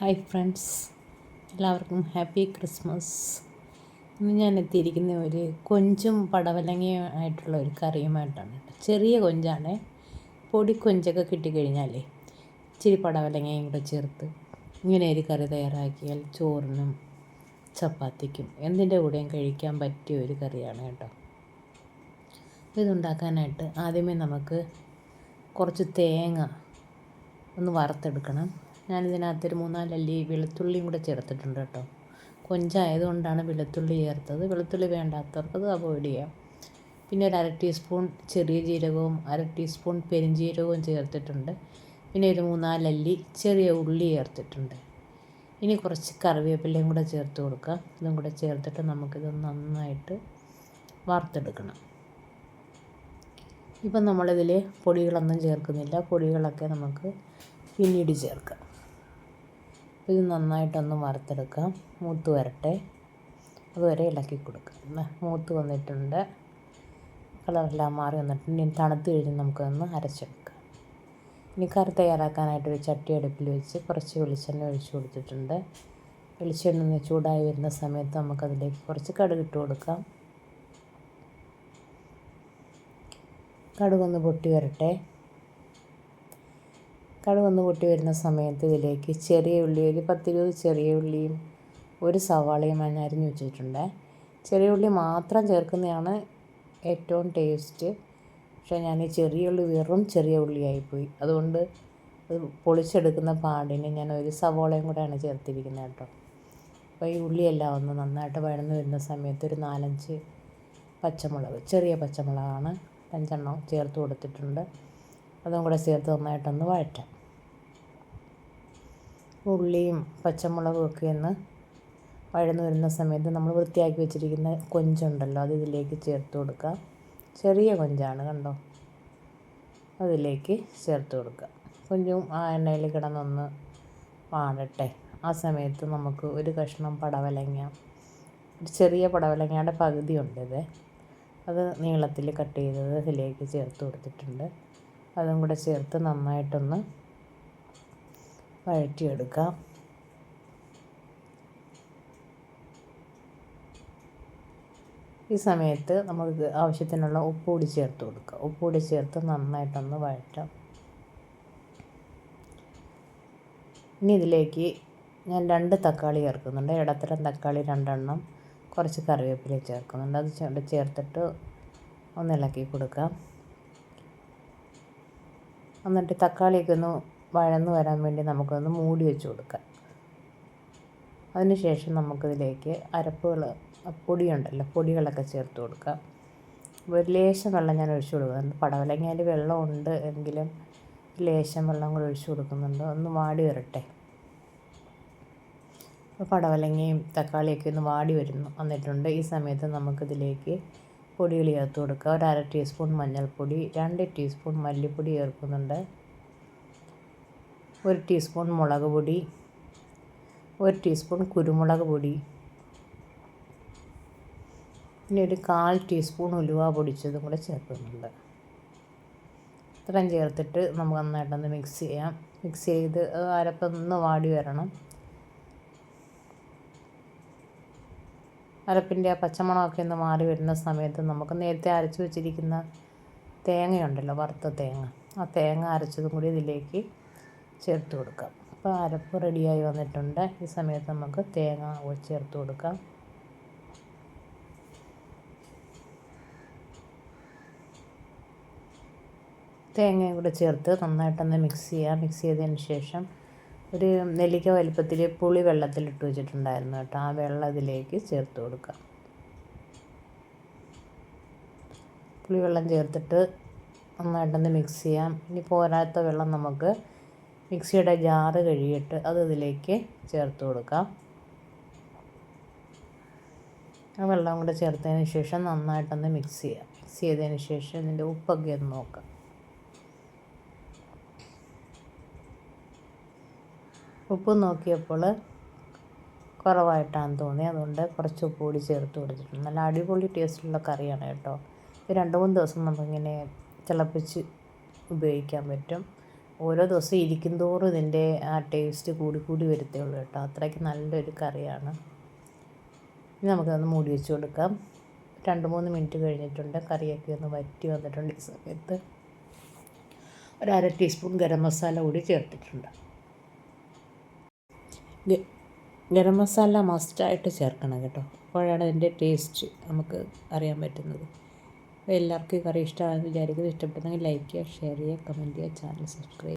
Hi friends. എല്ലാവർക്കും happy Christmas. ഇന്ന് ഞാൻ എത്തിയിരിക്കുന്ന ഒരു കൊഞ്ചും പടവലങ്ങയും ആയിട്ടുള്ള ഒരു കറിയുമായിട്ടാണ്. ചെറിയ കൊഞ്ചാണ്. പൊടി കൊഞ്ചൊക്കെ കിട്ടിക്കഴിഞ്ഞാലേ ഇച്ചിരി പടവലങ്ങയും കൂടെ ചേർത്ത് ഇങ്ങനെ ഒരു കറി തയ്യാറാക്കിയാൽ ചോറിനും ചപ്പാത്തിക്കും എന്തിന്റെ കൂടെയും കഴിക്കാൻ പറ്റിയ ഒരു കറിയാണ് കേട്ടോ. ഇതുണ്ടാക്കാനായിട്ട് ആദ്യമേ നമുക്ക് കുറച്ച് തേങ്ങ ഒന്ന് വറുത്തെടുക്കണം. ഞാനിതിനകത്തൊരു മൂന്നാലല്ലി വെളുത്തുള്ളിയും കൂടെ ചേർത്തിട്ടുണ്ട് കേട്ടോ. കൊഞ്ചായതുകൊണ്ടാണ് വെളുത്തുള്ളി ചേർത്തത്. വെളുത്തുള്ളി വേണ്ടാത്തവർക്ക് അത് അവോയ്ഡ് ചെയ്യാം. പിന്നെ ഒരു അര ടീസ്പൂൺ ചെറിയ ജീരകവും അര ടീസ്പൂൺ പെരിഞ്ജീരകവും ചേർത്തിട്ടുണ്ട്. പിന്നെ ഒരു മൂന്നാലല്ലി ചെറിയ ഉള്ളി ചേർത്തിട്ടുണ്ട്. ഇനി കുറച്ച് കറിവേപ്പിലയും കൂടെ ചേർത്ത് കൊടുക്കാം. ഇതും കൂടെ ചേർത്തിട്ട് നമുക്കിത് നന്നായിട്ട് വാർത്തെടുക്കണം ഇപ്പം നമ്മളിതിൽ പൊടികളൊന്നും ചേർക്കുന്നില്ല. പൊടികളൊക്കെ നമുക്ക് പിന്നീട് ചേർക്കാം. ഇത് നന്നായിട്ടൊന്ന് വറുത്തെടുക്കാം. മൂത്ത് വരട്ടെ. അതുവരെ ഇളക്കി കൊടുക്കാം. മൂത്ത് വന്നിട്ടുണ്ട്. കളറെല്ലാം മാറി വന്നിട്ടുണ്ട്. ഇനി തണുത്ത് കഴിഞ്ഞ് നമുക്കൊന്ന് അരച്ചെടുക്കാം. ഇനി കറി തയ്യാറാക്കാനായിട്ട് ഒരു ചട്ടി അടുപ്പിൽ വെച്ച് കുറച്ച് വെളിച്ചെണ്ണ ഒഴിച്ച് കൊടുത്തിട്ടുണ്ട്. വെളിച്ചെണ്ണ ചൂടായി വരുന്ന സമയത്ത് നമുക്കതിലേക്ക് കുറച്ച് കടുക് ഇട്ട് കൊടുക്കാം. കടുകൊന്ന് പൊട്ടി വരട്ടെ. കടുകൊന്ന് പൊട്ടി വരുന്ന സമയത്ത് ഇതിലേക്ക് ചെറിയ ഉള്ളി ഒരു പത്തിരുപത് ചെറിയ ഉള്ളിയും ഒരു സവാളയും ഞാൻ അരിഞ്ഞു വെച്ചിട്ടുണ്ട്. ചെറിയ ഉള്ളി മാത്രം ചേർക്കുന്നതാണ് ഏറ്റവും ടേസ്റ്റ്. പക്ഷേ ഞാൻ ഈ ചെറിയ ഉള്ളി വെറും ചെറിയ ഉള്ളിയായിപ്പോയി. അതുകൊണ്ട് അത് പൊളിച്ചെടുക്കുന്ന പാടിന് ഞാൻ ഒരു സവോളയും കൂടെയാണ് ചേർത്തിരിക്കുന്നത് കേട്ടോ. അപ്പോൾ ഈ ഉള്ളിയെല്ലാം ഒന്ന് നന്നായിട്ട് വഴന്ന് വരുന്ന സമയത്ത് ഒരു നാലഞ്ച് പച്ചമുളക് ചെറിയ പച്ചമുളകാണ്. അഞ്ചെണ്ണം ചേർത്ത് കൊടുത്തിട്ടുണ്ട്. അതും കൂടെ ചേർത്ത് നന്നായിട്ടൊന്ന് വഴറ്റാം. ഉള്ളിയും പച്ചമുളകും ഒക്കെ ഒന്ന് വഴന്നു വരുന്ന സമയത്ത് നമ്മൾ വൃത്തിയാക്കി വെച്ചിരിക്കുന്ന കൊഞ്ചുണ്ടല്ലോ അത് ഇതിലേക്ക് ചേർത്ത് കൊടുക്കുക ചെറിയ കൊഞ്ചാണ് കണ്ടോ? അതിലേക്ക് ചേർത്ത് കൊടുക്കുക കൊഞ്ചും ആ എണ്ണയിൽ കിടന്നൊന്ന് വാടട്ടെ. ആ സമയത്ത് നമുക്ക് ഒരു കഷ്ണം പടവലങ്ങ ഒരു ചെറിയ പടവലങ്ങയുടെ പകുതി ഉണ്ട് ഇത്. അത് നീളത്തിൽ കട്ട് ചെയ്തത് ഇതിലേക്ക് ചേർത്ത് കൊടുത്തിട്ടുണ്ട്. അതും കൂടെ ചേർത്ത് നന്നായിട്ടൊന്ന് വഴറ്റിയെടുക്കാം. ഈ സമയത്ത് നമുക്ക് ആവശ്യത്തിനുള്ള ഉപ്പ് കൂടി ചേർത്ത് കൊടുക്കുക ഉപ്പ് കൂടി ചേർത്ത് നന്നായിട്ടൊന്ന് വഴറ്റാം. ഇനി ഇതിലേക്ക് ഞാൻ രണ്ട് തക്കാളി ചേർക്കുന്നുണ്ട്. ഇടത്തരം തക്കാളി രണ്ടെണ്ണം കുറച്ച് കറിവേപ്പില ചേർക്കുന്നുണ്ട്. അത് ചേർത്തിട്ട് ഒന്ന് ഇളക്കി കൊടുക്കാം. എന്നിട്ട് തക്കാളിയൊക്കെ ഒന്ന് വഴന്ന് വരാൻ വേണ്ടി നമുക്കൊന്ന് മൂടി വെച്ച് കൊടുക്കാം. അതിനുശേഷം നമുക്കിതിലേക്ക് അരപ്പുകൾ പൊടിയുണ്ടല്ലോ പൊടികളൊക്കെ ചേർത്ത് കൊടുക്കാം. ഒരു ലേശം വെള്ളം ഞാൻ ഒഴിച്ചു കൊടുക്കുന്നുണ്ട്. പടവലങ്ങയിൽ വെള്ളമുണ്ട് എങ്കിലും ലേശം വെള്ളം കൂടെ ഒഴിച്ചു കൊടുക്കുന്നുണ്ട്. ഒന്ന് വാടി വരട്ടെ. പടവലങ്ങയും തക്കാളിയൊക്കെ ഒന്ന് വാടി വരുന്നു വന്നിട്ടുണ്ട്. ഈ സമയത്ത് നമുക്കിതിലേക്ക് പൊടികൾ ചേർത്ത് കൊടുക്കുക. ഒരു അര ടീസ്പൂൺ മഞ്ഞൾപ്പൊടി രണ്ട് ടീസ്പൂൺ മല്ലിപ്പൊടി ചേർക്കുന്നുണ്ട്. ഒരു ടീസ്പൂൺ മുളക് പൊടി ഒരു ടീസ്പൂൺ കുരുമുളക് പൊടി. പിന്നെ ഒരു കാൽ ടീസ്പൂൺ ഉലുവ പൊടിച്ചതും കൂടെ ചേർക്കുന്നുണ്ട്. ഇത്രയും ചേർത്തിട്ട് നമുക്ക് നന്നായിട്ടൊന്ന് മിക്സ് ചെയ്യാം. മിക്സ് ചെയ്ത് അരപ്പൊന്ന് വാടി വരണം. അരപ്പിന്റെ ആ പച്ചമണമൊക്കെ ഒന്ന് മാറി വരുന്ന സമയത്ത് നമുക്ക് നേരത്തെ അരച്ച് വെച്ചിരിക്കുന്ന തേങ്ങയുണ്ടല്ലോ വറുത്ത തേങ്ങ. ആ തേങ്ങ അരച്ചതും കൂടി ഇതിലേക്ക് ചേർത്ത് കൊടുക്കാം. അപ്പോൾ അരപ്പ് റെഡിയായി വന്നിട്ടുണ്ട്. ഈ സമയത്ത് നമുക്ക് തേങ്ങ ചേർത്ത് കൊടുക്കാം. തേങ്ങയും കൂടെ ചേർത്ത് നന്നായിട്ടൊന്ന് മിക്സ് ചെയ്യാം. മിക്സ് ചെയ്തതിന് ശേഷം ഒരു നെല്ലിക്ക വലുപ്പത്തിൽ പുളി വെള്ളത്തിലിട്ട് വെച്ചിട്ടുണ്ടായിരുന്നു കേട്ടോ. ആ വെള്ളം ഇതിലേക്ക് ചേർത്ത് കൊടുക്കാം പുളിവെള്ളം ചേർത്തിട്ട് നന്നായിട്ടൊന്ന് മിക്സ് ചെയ്യാം. ഇനി പോരാത്ത വെള്ളം നമുക്ക് മിക്സിയുടെ ജാറ് കഴുകിയിട്ട് അത് ഇതിലേക്ക് ചേർത്ത് കൊടുക്കാം. ആ വെള്ളം കൂടെ ചേർത്തതിന് ശേഷം നന്നായിട്ടൊന്ന് മിക്സ് ചെയ്യാം. മിക്സ് ചെയ്തതിന് ശേഷം ഇതിന്റെ ഉപ്പൊക്കെ ഒന്ന് നോക്കാം. ഉപ്പ് നോക്കിയപ്പോൾ കുറവായിട്ടാണ് തോന്നി. അതുകൊണ്ട് കുറച്ച് ഉപ്പ് കൂടി ചേർത്ത് കൊടുത്തിട്ടുണ്ട്. നല്ല അടിപൊളി ടേസ്റ്റുള്ള കറിയാണ് കേട്ടോ. ഇത് രണ്ട് മൂന്ന് ദിവസം നമുക്കിങ്ങനെ തിളപ്പിച്ച് ഉപയോഗിക്കാൻ പറ്റും. ഓരോ ദിവസം ഇരിക്കും തോറും ഇതിന്റെ ആ ടേസ്റ്റ് കൂടി കൂടി വരുത്തേ ഉള്ളൂ കേട്ടോ. അത്രയ്ക്ക് നല്ലൊരു കറിയാണ്. ഇനി നമുക്കതൊന്ന് മൂടി വെച്ച് കൊടുക്കാം. രണ്ട് മൂന്ന് മിനിറ്റ് കഴിഞ്ഞിട്ടുണ്ട്. കറിയൊക്കെ ഒന്ന് വറ്റി വന്നിട്ടുണ്ട് ഈ സമയത്ത്. ഒരു അര ടീസ്പൂൺ ഗരം മസാല കൂടി ചേർത്തിട്ടുണ്ട്. ഗരം മസാല മസ്റ്റായിട്ട് ചേർക്കണം കേട്ടോ. അപ്പോഴാണ് അതിന്റെ ടേസ്റ്റ് നമുക്ക് അറിയാൻ പറ്റുന്നത്. എല്ലാവർക്കും കറി ഇഷ്ടമാണെന്ന് വിചാരിക്കുന്നത് ഇഷ്ടപ്പെട്ടെങ്കിൽ ലൈക്ക് ചെയ്യുക ഷെയർ ചെയ്യുക കമന്റ് ചെയ്യുക ചാനൽ സബ്സ്ക്രൈബ്